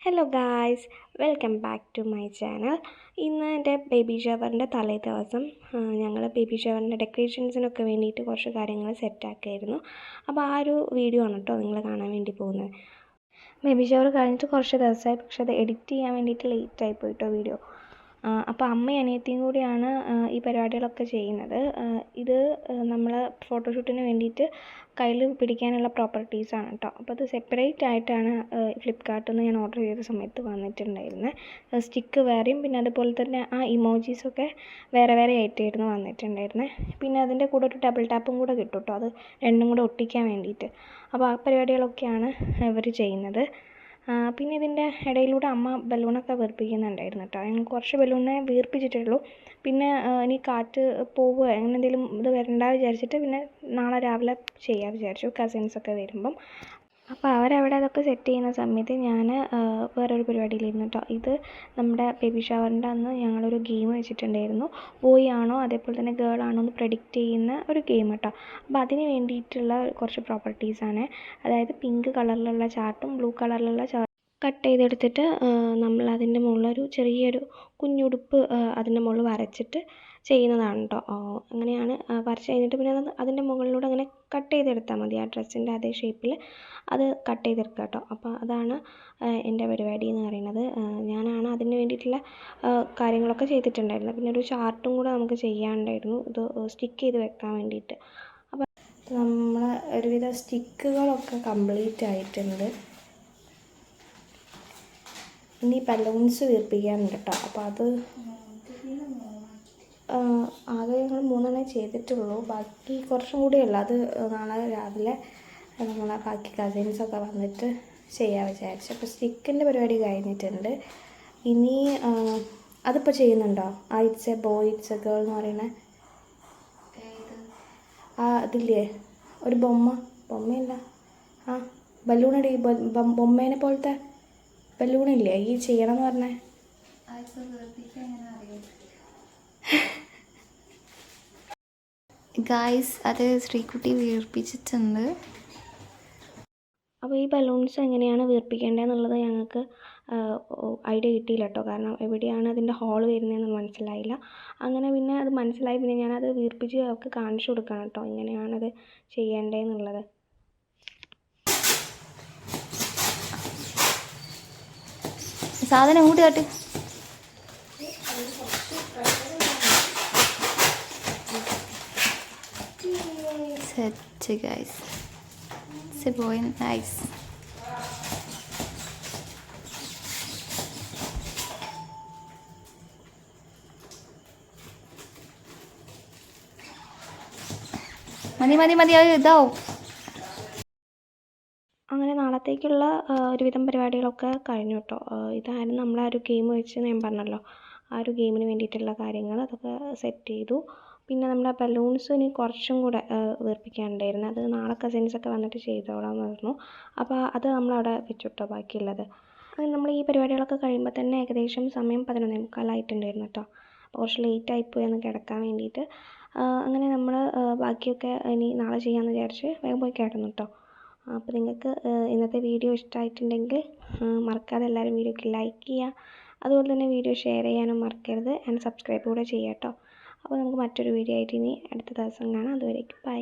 Hello guys welcome back to my channel ഇന്ന് എന്റെ baby ഷവറിന്റെ തലേ ദിവസം ഞങ്ങൾ ബേബി ഷവറിന്റെ ഡെക്കറേഷൻസിനൊക്കെ വേണ്ടിയിട്ട് കുറച്ച് കാര്യങ്ങൾ സെറ്റാക്കിയായിരുന്നു അപ്പോൾ ആ ഒരു വീഡിയോ ആണ് കേട്ടോ നിങ്ങൾ കാണാൻ വേണ്ടി പോകുന്നത്. ബേബി ഷവർ കഴിഞ്ഞിട്ട് കുറച്ച് ദിവസമായി പക്ഷേ അത് എഡിറ്റ് ചെയ്യാൻ വേണ്ടിയിട്ട് ലേറ്റ് ആയി പോയിട്ടോ വീഡിയോ അപ്പോൾ അമ്മയും അനിയത്തിയും കൂടിയാണ് ഈ പരിപാടികളൊക്കെ ചെയ്യുന്നത്. ഇത് നമ്മൾ ഫോട്ടോഷൂട്ടിന് വേണ്ടിയിട്ട് കയ്യിൽ പിടിക്കാനുള്ള ആണ് കേട്ടോ അപ്പോൾ അത് സെപ്പറേറ്റ് ആയിട്ടാണ് ഫ്ലിപ്കാർട്ടിൽ നിന്ന് ഞാൻ ഓർഡർ ചെയ്ത സമയത്ത് വന്നിട്ടുണ്ടായിരുന്നത് സ്റ്റിക്ക് വേറെയും പിന്നെ അതുപോലെ തന്നെ ആ ഇമോജീസൊക്കെ വേറെ വേറെ ആയിട്ടായിരുന്നു വന്നിട്ടുണ്ടായിരുന്നത് പിന്നെ അതിന്റെ കൂടെ ഒരു ഡബിൾ ടാപ്പും കൂടെ കിട്ടും കേട്ടോ അത് രണ്ടും കൂടെ ഒട്ടിക്കാൻ വേണ്ടിയിട്ട്. അപ്പോൾ ആ പരിപാടികളൊക്കെയാണ് ഇവർ ചെയ്യുന്നത്. പിന്നെ ഇതിന്റെ ഇടയിലൂടെ അമ്മ ബലൂണൊക്കെ വീർപ്പിക്കുന്നുണ്ടായിരുന്നു കേട്ടോ. ഞങ്ങൾ കുറച്ച് ബലൂണെ വീർപ്പിച്ചിട്ടുള്ളൂ. പിന്നെ ഇനി കാറ്റ് പോവുക അങ്ങനെ എന്തെങ്കിലും ഇത് വരണ്ട വിചാരിച്ചിട്ട് പിന്നെ നാളെ രാവിലെ ചെയ്യാൻ വിചാരിച്ചു. കസിൻസൊക്കെ വരുമ്പം. അപ്പോൾ അവരവിടെ അതൊക്കെ സെറ്റ് ചെയ്യുന്ന സമയത്ത് ഞാൻ വേറൊരു പരിപാടിയിലിരുന്നു കേട്ടോ ഇത് നമ്മുടെ ബേബി ഷവറിന്റെ അന്ന് ഞങ്ങളൊരു ഗെയിം വെച്ചിട്ടുണ്ടായിരുന്നു. ബോയ് ആണോ അതേപോലെ തന്നെ ഗേൾ ആണോ എന്ന് പ്രഡിക്റ്റ് ചെയ്യുന്ന ഒരു ഗെയിം കേട്ടോ അപ്പോൾ അതിന് വേണ്ടിയിട്ടുള്ള കുറച്ച് പ്രോപ്പർട്ടീസാണ് അതായത് പിങ്ക് കളറിലുള്ള ചാർട്ടും ബ്ലൂ കളറിലുള്ള ചാർട്ടും കട്ട് ചെയ്തെടുത്തിട്ട് നമ്മൾ അതിന്റെ ഒരു ചെറിയൊരു കുഞ്ഞുടുപ്പ് അതിന്റെ മുകളിൽ വരച്ചിട്ട് ചെയ്യുന്നതാണ് കേട്ടോ അങ്ങനെയാണ് വരച്ച് കഴിഞ്ഞിട്ട് പിന്നെ അത് അതിന്റെ മുകളിലൂടെ അങ്ങനെ കട്ട് ചെയ്തെടുത്താൽ മതി. ആ ഡ്രസ്സിന്റെ അതേ ഷേപ്പിൽ അത് കട്ട് ചെയ്തെടുക്കുക കേട്ടോ. അപ്പോൾ അതാണ് എന്റെ പരിപാടി എന്ന് പറയുന്നത്. ഞാനാണ് അതിന് വേണ്ടിയിട്ടുള്ള കാര്യങ്ങളൊക്കെ ചെയ്തിട്ടുണ്ടായിരുന്നത്. പിന്നെ ഒരു ചാർട്ടും കൂടെ നമുക്ക് ചെയ്യാനുണ്ടായിരുന്നു. ഇത് സ്റ്റിക്ക് ചെയ്ത് വെക്കാൻ വേണ്ടിയിട്ട്. അപ്പോൾ നമ്മൾ ഒരുവിധ സ്റ്റിക്കുകളൊക്കെ കംപ്ലീറ്റ് ആയിട്ടുണ്ട്. ഇനി ബലൂൺസ് വീർപ്പിക്കാനുണ്ട് കേട്ടോ. അപ്പോൾ അത് ചെയ്തിട്ടുള്ളൂ. ബാക്കി കുറച്ചും കൂടിയുള്ളൂ. അത് നാളെ രാവിലെ നമ്മളെ ബാക്കി കസിൻസൊക്കെ വന്നിട്ട് ചെയ്യാൻ വിചാരിച്ചു. അപ്പോൾ സ്റ്റിക്കിന്റെ പരിപാടി കഴിഞ്ഞിട്ടുണ്ട്. ഇനി അതിപ്പോൾ ചെയ്യുന്നുണ്ടോ? ആ it's a boy it's a girl എന്ന് പറയുന്നത് ആ അതില്ലേ? ഒരു ബൊമ്മ. ബൊമ്മയല്ല. ആ ബലൂണടി ബൊമ്മേനെ പോലത്തെ ബലൂണില്ലേ ഈ ചെയ്യണം എന്ന് പറഞ്ഞേ. ഗായ്സ് അത് ശ്രീകുട്ടി വീർപ്പിച്ചിട്ടുണ്ട്. അപ്പോൾ ഈ ബലൂൺസ് എങ്ങനെയാണ് വീർപ്പിക്കേണ്ടതെന്നുള്ളത് ഞങ്ങൾക്ക് ഐഡിയ കിട്ടിയില്ല കേട്ടോ. കാരണം എവിടെയാണ് അതിന്റെ ഹോൾ വരുന്നതെന്ന് മനസ്സിലായില്ല. അങ്ങനെ പിന്നെ അത് മനസ്സിലായി പിന്നെ ഞാനത് വീർപ്പിച്ച് അവർക്ക് കാണിച്ചു കൊടുക്കണം കേട്ടോ. എങ്ങനെയാണത് ചെയ്യേണ്ടതെന്നുള്ളത്. സാധനം കൂട്ടി കാട്ട്. Set guys it's boy nice മതി മതി മതി അത് ഇതാവും. അങ്ങനെ നാളത്തേക്കുള്ള ഒരുവിധം പരിപാടികളൊക്കെ കഴിഞ്ഞു കേട്ടോ. ഇതായിരുന്നു നമ്മൾ ആ ഒരു ഗെയിം വെച്ച് ഞാൻ പറഞ്ഞല്ലോ. ആ ഒരു ഗെയിമിന് വേണ്ടിയിട്ടുള്ള കാര്യങ്ങൾ അതൊക്കെ സെറ്റ് ചെയ്തു. പിന്നെ നമ്മുടെ ബലൂൺസ് ഇനി കുറച്ചും കൂടെ വീർപ്പിക്കാനുണ്ടായിരുന്നു. അത് നാളെ കസിൻസൊക്കെ വന്നിട്ട് ചെയ്തോളാം പറഞ്ഞു. അപ്പോൾ അത് നമ്മളവിടെ വെച്ചു കേട്ടോ ബാക്കിയുള്ളത്. നമ്മൾ ഈ പരിപാടികളൊക്കെ കഴിയുമ്പോൾ തന്നെ ഏകദേശം സമയം പതിനൊന്നേ മുക്കാലായിട്ടുണ്ടായിരുന്നു കേട്ടോ അപ്പോൾ കുറച്ച് ലേറ്റ് ആയിപ്പോയി ഒന്ന് കിടക്കാൻ വേണ്ടിയിട്ട്. അങ്ങനെ നമ്മൾ ബാക്കിയൊക്കെ ഇനി നാളെ ചെയ്യാമെന്ന് വിചാരിച്ച് വേഗം പോയി കിടന്നു കേട്ടോ അപ്പോൾ നിങ്ങൾക്ക് ഇന്നത്തെ വീഡിയോ ഇഷ്ടമായിട്ടുണ്ടെങ്കിൽ മറക്കാതെ എല്ലാവരും വീഡിയോക്ക് ലൈക്ക് ചെയ്യുക അതുപോലെ തന്നെ വീഡിയോ ഷെയർ ചെയ്യാനും മറക്കരുത്. ആൻഡ് സബ്സ്ക്രൈബ് കൂടെ ചെയ്യാം കേട്ടോ അപ്പോൾ നമുക്ക് മറ്റൊരു വീഡിയോ ആയിട്ട് ഇനി അടുത്ത ദിവസം കാണാം. അതുവരേക്കും ബൈ